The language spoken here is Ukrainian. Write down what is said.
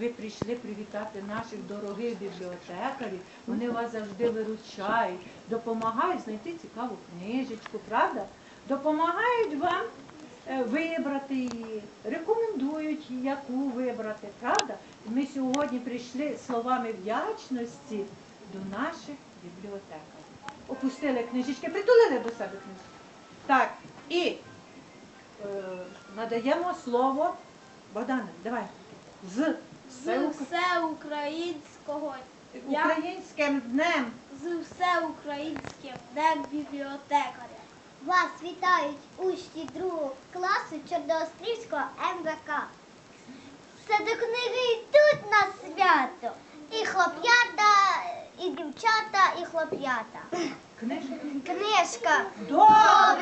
ви прийшли привітати наших дорогих бібліотекарів. Вони вас завжди виручають, допомагають знайти цікаву книжечку, правда? Допомагають вам е, вибрати її, рекомендують, яку вибрати, правда? Ми сьогодні прийшли словами вдячності до наших бібліотекарів. Опустили книжечки, притулили до себе книжки. Так, і е, надаємо слово Богдане, давай. З З всеукраїнського дня, українським днем. з всеукраїнським днем бібліотекаря. Вас вітають учні другого класу Чорноострівського МВК. Все до книги йдуть на свято. І хлоп'ята, і дівчата, і хлоп'ята. Книжка. Книжка. Добрий